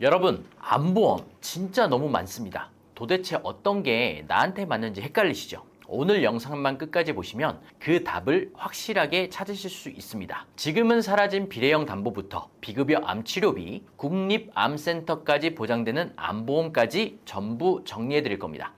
여러분, 암보험 진짜 너무 많습니다. 도대체 어떤 게 나한테 맞는지 헷갈리시죠? 오늘 영상만 끝까지 보시면 그 답을 확실하게 찾으실 수 있습니다. 지금은 사라진 비례형 담보부터 비급여 암 치료비, 국립암센터까지 보장되는 암보험까지 전부 정리해 드릴 겁니다.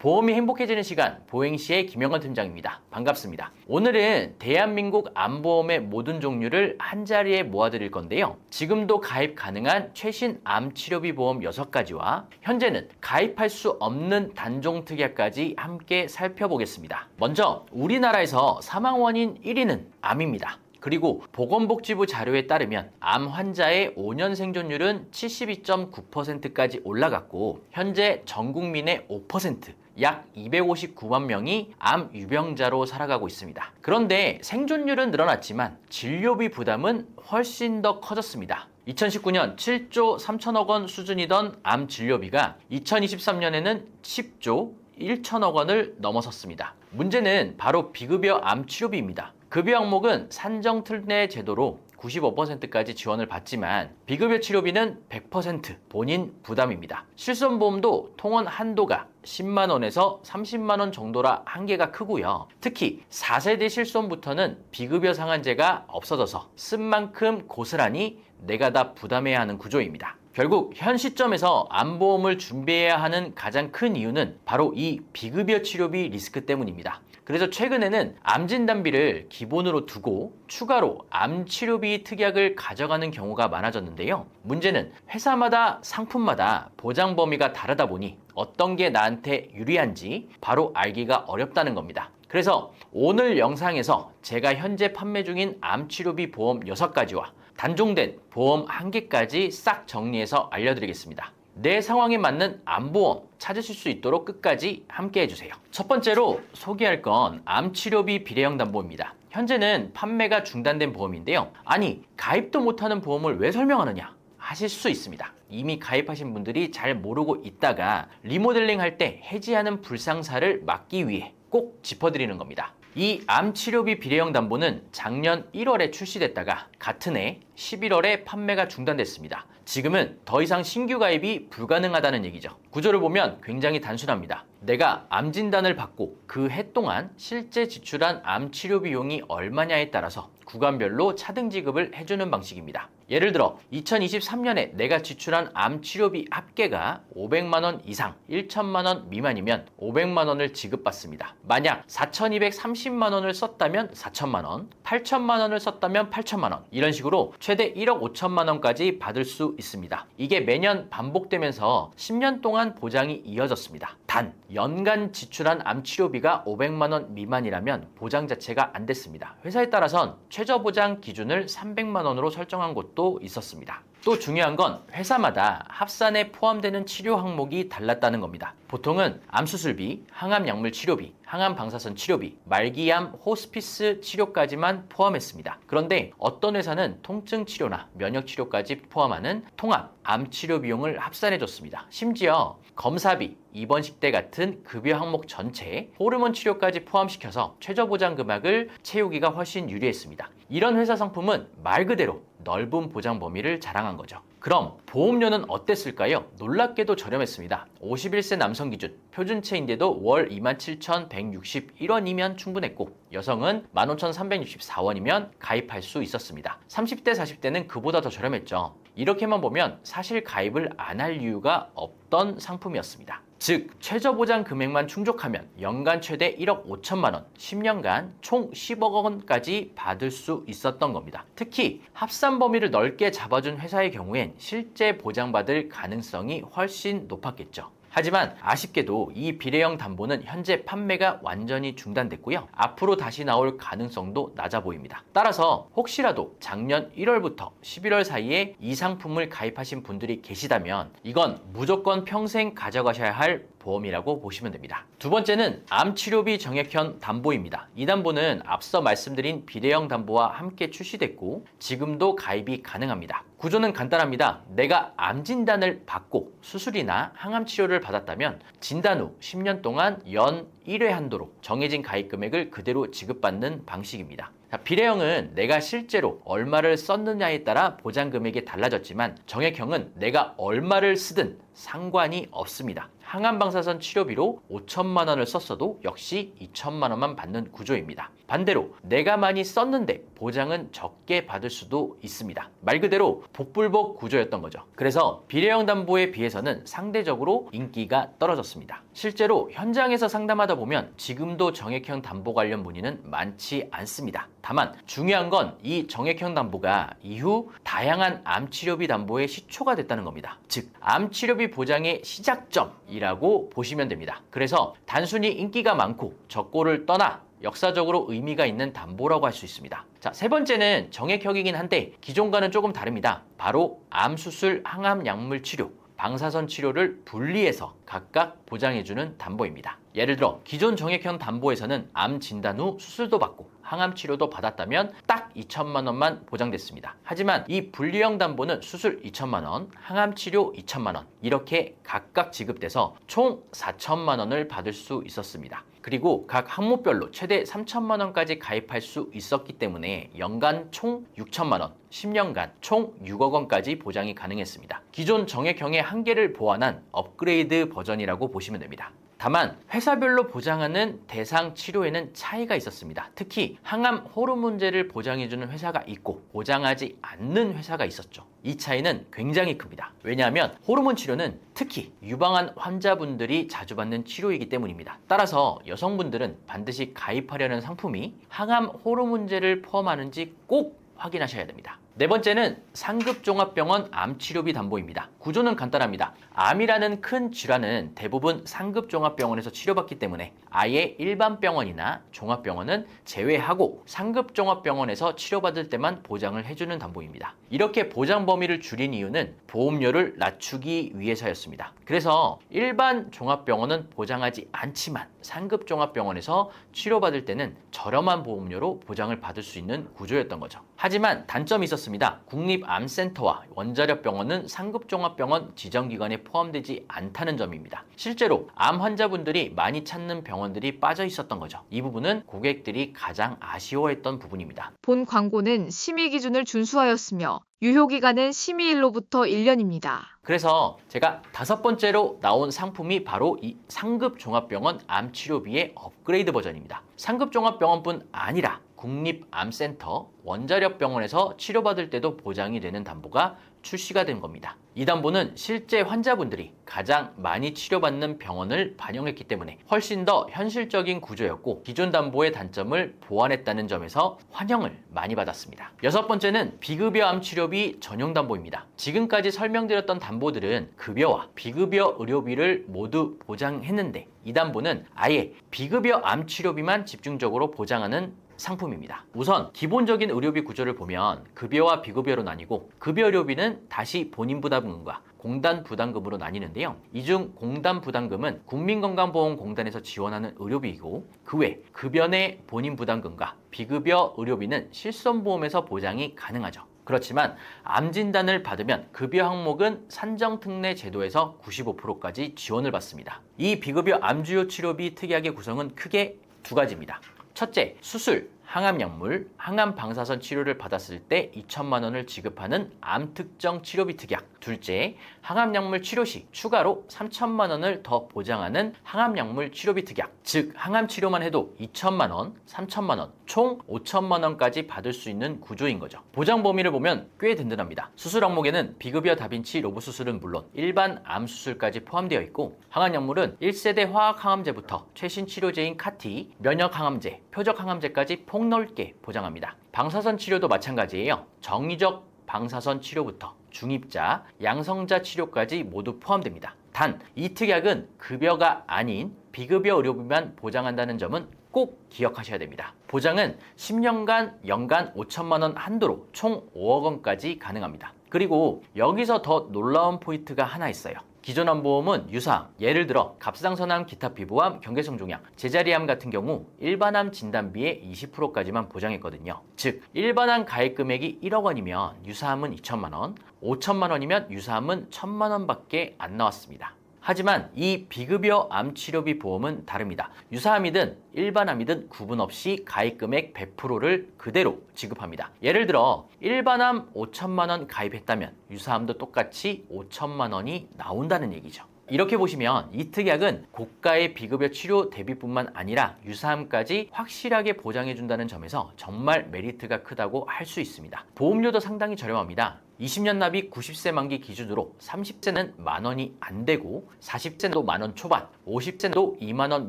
보험이 행복해지는 시간 보행시의 김영건 팀장입니다. 반갑습니다. 오늘은 대한민국 암보험의 모든 종류를 한 자리에 모아드릴 건데요. 지금도 가입 가능한 최신 암 치료비 보험 6가지와 현재는 가입할 수 없는 단종 특약까지 함께 살펴보겠습니다. 먼저 우리나라에서 사망 원인 1위는 암입니다. 그리고 보건복지부 자료에 따르면 암 환자의 5년 생존율은 72.9%까지 올라갔고 현재 전 국민의 5%, 약 259만 명이 암 유병자로 살아가고 있습니다. 그런데 생존율은 늘어났지만 진료비 부담은 훨씬 더 커졌습니다. 2019년 7조 3천억 원 수준이던 암 진료비가 2023년에는 10조 1천억 원을 넘어섰습니다. 문제는 바로 비급여 암 치료비입니다. 급여 항목은 산정 특례 제도로 95%까지 지원을 받지만 비급여 치료비는 100% 본인 부담입니다. 실손보험도 통원 한도가 10만 원에서 30만 원 정도라 한계가 크고요. 특히 4세대 실손부터는 비급여 상한제가 없어져서 쓴 만큼 고스란히 내가 다 부담해야 하는 구조입니다. 결국 현 시점에서 암보험을 준비해야 하는 가장 큰 이유는 바로 이 비급여 치료비 리스크 때문입니다. 그래서 최근에는 암 진단비를 기본으로 두고 추가로 암 치료비 특약을 가져가는 경우가 많아졌는데요. 문제는 회사마다 상품마다 보장 범위가 다르다 보니 어떤 게 나한테 유리한지 바로 알기가 어렵다는 겁니다. 그래서 오늘 영상에서 제가 현재 판매 중인 암 치료비 보험 6가지와 단종된 보험 1개까지 싹 정리해서 알려드리겠습니다. 내 상황에 맞는 암보험 찾으실 수 있도록 끝까지 함께 해주세요. 첫 번째로 소개할 건 암치료비 비례형 담보입니다. 현재는 판매가 중단된 보험인데요. 아니, 가입도 못하는 보험을 왜 설명하느냐? 하실 수 있습니다. 이미 가입하신 분들이 잘 모르고 있다가 리모델링 할 때 해지하는 불상사를 막기 위해 꼭 짚어드리는 겁니다. 이 암 치료비 비례형 담보는 작년 1월에 출시됐다가 같은 해 11월에 판매가 중단됐습니다. 지금은 더 이상 신규 가입이 불가능하다는 얘기죠. 구조를 보면 굉장히 단순합니다. 내가 암 진단을 받고 그 해 동안 실제 지출한 암 치료 비용이 얼마냐에 따라서 구간별로 차등 지급을 해주는 방식입니다. 예를 들어 2023년에 내가 지출한 암 치료비 합계가 500만 원 이상 1천만 원 미만이면 500만 원을 지급받습니다. 만약 4,230만 원을 썼다면 4천만 원, 8천만 원을 썼다면 8천만 원 이런 식으로 최대 1억 5천만 원까지 받을 수 있습니다. 이게 매년 반복되면서 10년 동안 보장이 이어졌습니다. 단 연간 지출한 암 치료비가 500만 원 미만이라면 보장 자체가 안 됐습니다. 회사에 따라선 최저 보장 기준을 300만 원으로 설정한 곳도 있었습니다. 또 중요한 건 회사마다 합산에 포함되는 치료 항목이 달랐다는 겁니다. 보통은 암수술비, 항암약물 치료비, 항암 방사선 치료비, 말기암 호스피스 치료까지만 포함했습니다. 그런데 어떤 회사는 통증 치료나 면역 치료까지 포함하는 통합 암 치료 비용을 합산해 줬습니다. 심지어 검사비, 입원식 때 같은 급여 항목 전체에 호르몬 치료까지 포함시켜서 최저 보장 금액을 채우기가 훨씬 유리했습니다. 이런 회사 상품은 말 그대로 넓은 보장 범위를 자랑한 거죠. 그럼 보험료는 어땠을까요? 놀랍게도 저렴했습니다. 51세 남성 기준 표준체인데도 월 27,161원이면 충분했고 여성은 15,364원이면 가입할 수 있었습니다. 30대 40대는 그보다 더 저렴했죠. 이렇게만 보면 사실 가입을 안 할 이유가 없던 상품이었습니다. 즉 최저 보장 금액만 충족하면 연간 최대 1억 5천만 원, 10년간 총 10억 원까지 받을 수 있었던 겁니다. 특히 합산 범위를 넓게 잡아준 회사의 경우엔 실제 보장받을 가능성이 훨씬 높았겠죠. 하지만 아쉽게도 이 비례형 담보는 현재 판매가 완전히 중단됐고요. 앞으로 다시 나올 가능성도 낮아 보입니다. 따라서 혹시라도 작년 1월부터 11월 사이에 이 상품을 가입하신 분들이 계시다면 이건 무조건 평생 가져가셔야 할 보험이라고 보시면 됩니다. 두 번째는 암치료비 정액형 담보입니다. 이 담보는 앞서 말씀드린 비례형 담보와 함께 출시됐고 지금도 가입이 가능합니다. 구조는 간단합니다. 내가 암 진단을 받고 수술이나 항암 치료를 받았다면 진단 후 10년 동안 연 1회 한도로 정해진 가입 금액을 그대로 지급받는 방식입니다. 자, 비례형은 내가 실제로 얼마를 썼느냐에 따라 보장 금액이 달라졌지만 정액형은 내가 얼마를 쓰든 상관이 없습니다. 항암 방사선 치료비로 5천만 원을 썼어도 역시 2천만 원만 받는 구조입니다. 반대로 내가 많이 썼는데 보장은 적게 받을 수도 있습니다. 말 그대로 복불복 구조였던 거죠. 그래서 비례형 담보에 비해서는 상대적으로 인기가 떨어졌습니다. 실제로 현장에서 상담하다 보면 지금도 정액형 담보 관련 문의는 많지 않습니다. 다만 중요한 건 이 정액형 담보가 이후 다양한 암 치료비 담보의 시초가 됐다는 겁니다. 즉, 암 치료비 보장의 시작점이라고 보시면 됩니다. 그래서 단순히 인기가 많고 적고를 떠나 역사적으로 의미가 있는 담보라고 할 수 있습니다. 자, 세 번째는 정액형이긴 한데 기존과는 조금 다릅니다. 바로 암 수술, 항암 약물 치료, 방사선 치료를 분리해서 각각 보장해주는 담보입니다. 예를 들어 기존 정액형 담보에서는 암 진단 후 수술도 받고 항암 치료도 받았다면 딱 2천만 원만 보장됐습니다. 하지만 이 분리형 담보는 수술 2천만 원, 항암 치료 2천만 원 이렇게 각각 지급돼서 총 4천만 원을 받을 수 있었습니다. 그리고 각 항목별로 최대 3천만 원까지 가입할 수 있었기 때문에 연간 총 6천만 원, 10년간 총 6억 원까지 보장이 가능했습니다. 기존 정액형의 한계를 보완한 업그레이드 버전이라고 보시면 됩니다. 다만 회사별로 보장하는 대상 치료에는 차이가 있었습니다. 특히 항암 호르몬제를 보장해주는 회사가 있고 보장하지 않는 회사가 있었죠. 이 차이는 굉장히 큽니다. 왜냐하면 호르몬 치료는 특히 유방암 환자분들이 자주 받는 치료이기 때문입니다. 따라서 여성분들은 반드시 가입하려는 상품이 항암 호르몬제를 포함하는지 꼭 확인하셔야 됩니다. 네 번째는 상급종합병원 암치료비 담보입니다. 구조는 간단합니다. 암이라는 큰 질환은 대부분 상급종합병원에서 치료받기 때문에 아예 일반 병원이나 종합병원은 제외하고 상급 종합병원에서 치료받을 때만 보장을 해주는 담보입니다. 이렇게 보장 범위를 줄인 이유는 보험료를 낮추기 위해서였습니다. 그래서 일반 종합병원은 보장하지 않지만 상급 종합병원에서 치료받을 때는 저렴한 보험료로 보장을 받을 수 있는 구조였던 거죠. 하지만 단점이 있었습니다. 국립암센터와 원자력병원은 상급 종합병원 지정기관에 포함되지 않다는 점입니다. 실제로 암 환자분들이 많이 찾는 병 원들이 빠져 있었던 거죠. 이 부분은 고객들이 가장 아쉬워했던 부분입니다. 본 광고는 심의 기준을 준수하였으며 유효 기간은 심의일로부터 1년입니다. 그래서 제가 다섯 번째로 나온 상품이 바로 이 상급 종합병원 암치료비의 업그레이드 버전입니다. 상급 종합병원뿐 아니라 국립암센터, 원자력병원에서 치료받을 때도 보장이 되는 담보가 출시가 된 겁니다. 이 담보는 실제 환자분들이 가장 많이 치료받는 병원을 반영했기 때문에 훨씬 더 현실적인 구조였고 기존 담보의 단점을 보완했다는 점에서 환영을 많이 받았습니다. 여섯 번째는 비급여 암 치료비 전용 담보입니다. 지금까지 설명드렸던 담보들은 급여와 비급여 의료비를 모두 보장했는데 이 담보는 아예 비급여 암 치료비만 집중적으로 보장하는 상품입니다. 우선 기본적인 의료비 구조를 보면 급여와 비급여로 나뉘고 급여 의료비는 다시 본인 부담금과 공단 부담금으로 나뉘는데요. 이 중 공단 부담금은 국민건강보험공단에서 지원하는 의료비이고 그 외 급여 내 본인 부담금과 비급여 의료비는 실손보험에서 보장이 가능하죠. 그렇지만 암 진단을 받으면 급여 항목은 산정특례 제도에서 95%까지 지원을 받습니다. 이 비급여 암주요 치료비 특약의 구성은 크게 두 가지입니다. 첫째, 수술, 항암약물, 항암 방사선 치료를 받았을 때 2천만 원을 지급하는 암 특정 치료비 특약. 둘째, 항암약물 치료 시 추가로 3천만 원을 더 보장하는 항암약물 치료비 특약. 즉, 항암 치료만 해도 2천만 원, 3천만 원, 총 5천만 원까지 받을 수 있는 구조인 거죠. 보장 범위를 보면 꽤 든든합니다. 수술 항목에는 비급여 다빈치 로봇 수술은 물론 일반 암 수술까지 포함되어 있고 항암약물은 1세대 화학 항암제부터 최신 치료제인 카티, 면역 항암제, 표적 항암제까지 폭 넓게 보장합니다. 방사선 치료도 마찬가지예요. 정의적 방사선 치료부터 중입자, 양성자 치료까지 모두 포함됩니다. 단, 이 특약은 급여가 아닌 비급여 의료비만 보장한다는 점은 꼭 기억하셔야 됩니다. 보장은 10년간 연간 5천만 원 한도로 총 5억 원까지 가능합니다. 그리고 여기서 더 놀라운 포인트가 하나 있어요. 기존 암보험은 유사암, 예를 들어 갑상선암, 기타 피부암, 경계성 종양, 제자리암 같은 경우 일반암 진단비의 20%까지만 보장했거든요. 즉 일반암 가입 금액이 1억 원이면 유사암은 2천만 원, 5천만 원이면 유사암은 1천만 원밖에 안 나왔습니다. 하지만 이 비급여 암 치료비 보험은 다릅니다. 유사암이든 일반암이든 구분 없이 가입 금액 100%를 그대로 지급합니다. 예를 들어 일반암 5천만 원 가입했다면 유사암도 똑같이 5천만 원이 나온다는 얘기죠. 이렇게 보시면 이 특약은 고가의 비급여 치료 대비뿐만 아니라 유사암까지 확실하게 보장해준다는 점에서 정말 메리트가 크다고 할 수 있습니다. 보험료도 상당히 저렴합니다. 20년 납입 90세 만기 기준으로 30세는 만 원이 안 되고 40세도 만 원 초반, 50세도 2만 원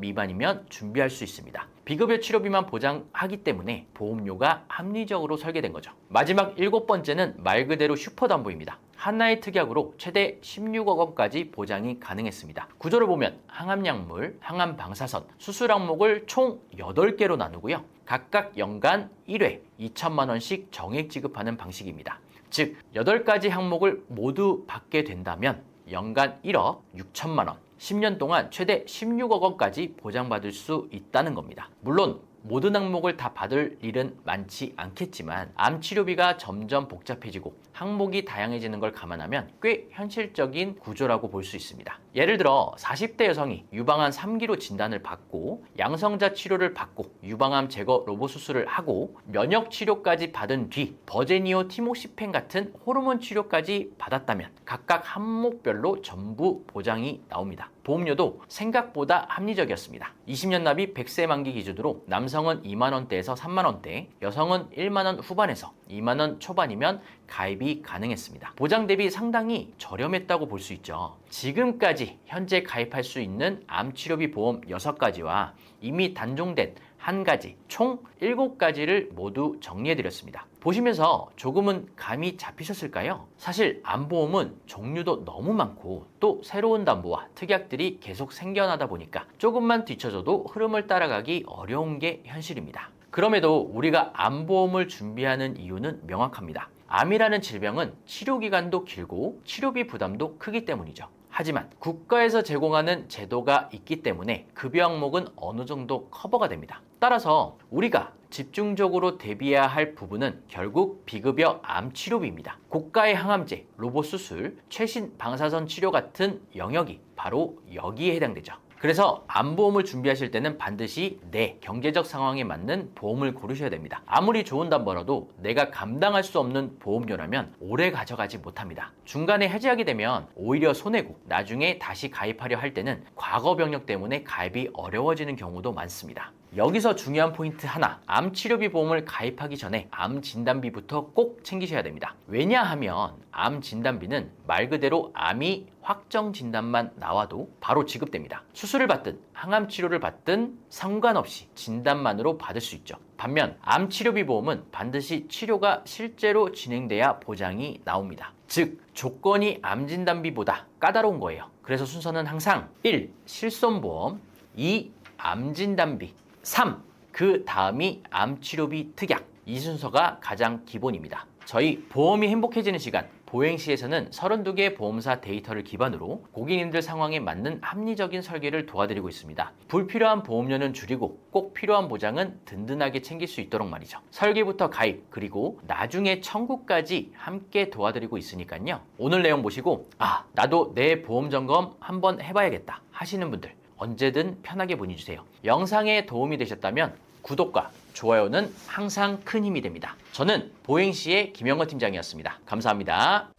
미만이면 준비할 수 있습니다. 비급여 치료비만 보장하기 때문에 보험료가 합리적으로 설계된 거죠. 마지막 일곱 번째는 말 그대로 슈퍼담보입니다. 하나의 특약으로 최대 16억 원까지 보장이 가능했습니다. 구조를 보면 항암약물, 항암방사선, 수술 항목을 총 8개로 나누고요. 각각 연간 1회 2천만 원씩 정액 지급하는 방식입니다. 즉 8가지 항목을 모두 받게 된다면 연간 1억 6천만 원, 10년 동안 최대 16억 원까지 보장받을 수 있다는 겁니다. 물론 모든 항목을 다 받을 일은 많지 않겠지만 암 치료비가 점점 복잡해지고 항목이 다양해지는 걸 감안하면 꽤 현실적인 구조라고 볼 수 있습니다. 예를 들어 40대 여성이 유방암 3기로 진단을 받고 양성자 치료를 받고 유방암 제거 로봇 수술을 하고 면역 치료까지 받은 뒤 버제니오 티모시펜 같은 호르몬 치료까지 받았다면 각각 항목별로 전부 보장이 나옵니다. 보험료도 생각보다 합리적이었습니다. 20년 납입 100세 만기 기준으로 남성은 2만 원대에서 3만 원대, 여성은 1만 원 후반에서 2만 원 초반이면 가입이 가능했습니다. 보장 대비 상당히 저렴했다고 볼 수 있죠. 지금까지 현재 가입할 수 있는 암 치료비 보험 6가지와 이미 단종된 한 가지, 총 7가지를 모두 정리해 드렸습니다. 보시면서 조금은 감이 잡히셨을까요? 사실 암보험은 종류도 너무 많고 또 새로운 담보와 특약들이 계속 생겨나다 보니까 조금만 뒤쳐져도 흐름을 따라가기 어려운 게 현실입니다. 그럼에도 우리가 암보험을 준비하는 이유는 명확합니다. 암이라는 질병은 치료 기간도 길고 치료비 부담도 크기 때문이죠. 하지만 국가에서 제공하는 제도가 있기 때문에 급여 항목은 어느 정도 커버가 됩니다. 따라서 우리가 집중적으로 대비해야 할 부분은 결국 비급여 암 치료비입니다. 고가의 항암제, 로봇 수술, 최신 방사선 치료 같은 영역이 바로 여기에 해당되죠. 그래서 암보험을 준비하실 때는 반드시 내 경제적 상황에 맞는 보험을 고르셔야 됩니다. 아무리 좋은 담보라도 내가 감당할 수 없는 보험료라면 오래 가져가지 못합니다. 중간에 해지하게 되면 오히려 손해고 나중에 다시 가입하려 할 때는 과거 병력 때문에 가입이 어려워지는 경우도 많습니다. 여기서 중요한 포인트 하나, 암 치료비 보험을 가입하기 전에 암 진단비부터 꼭 챙기셔야 됩니다. 왜냐하면 암 진단비는 말 그대로 암이 확정 진단만 나와도 바로 지급됩니다. 수술을 받든 항암 치료를 받든 상관없이 진단만으로 받을 수 있죠. 반면 암 치료비 보험은 반드시 치료가 실제로 진행돼야 보장이 나옵니다. 즉 조건이 암 진단비보다 까다로운 거예요. 그래서 순서는 항상 1. 실손보험 2. 암 진단비 3. 그 다음이 암 치료비 특약. 이 순서가 가장 기본입니다. 저희 보험이 행복해지는 시간 보행시에서는 32개 보험사 데이터를 기반으로 고객님들 상황에 맞는 합리적인 설계를 도와드리고 있습니다. 불필요한 보험료는 줄이고 꼭 필요한 보장은 든든하게 챙길 수 있도록 말이죠. 설계부터 가입 그리고 나중에 청구까지 함께 도와드리고 있으니까요. 오늘 내용 보시고 아 나도 내 보험 점검 한번 해봐야겠다 하시는 분들 언제든 편하게 문의 주세요. 영상에 도움이 되셨다면 구독과 좋아요는 항상 큰 힘이 됩니다. 저는 보행시의 김영건 팀장이었습니다. 감사합니다.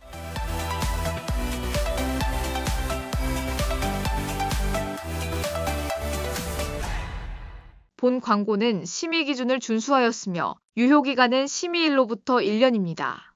본 광고는 심의 기준을 준수하였으며 유효 기간은 심의일로부터 1년입니다.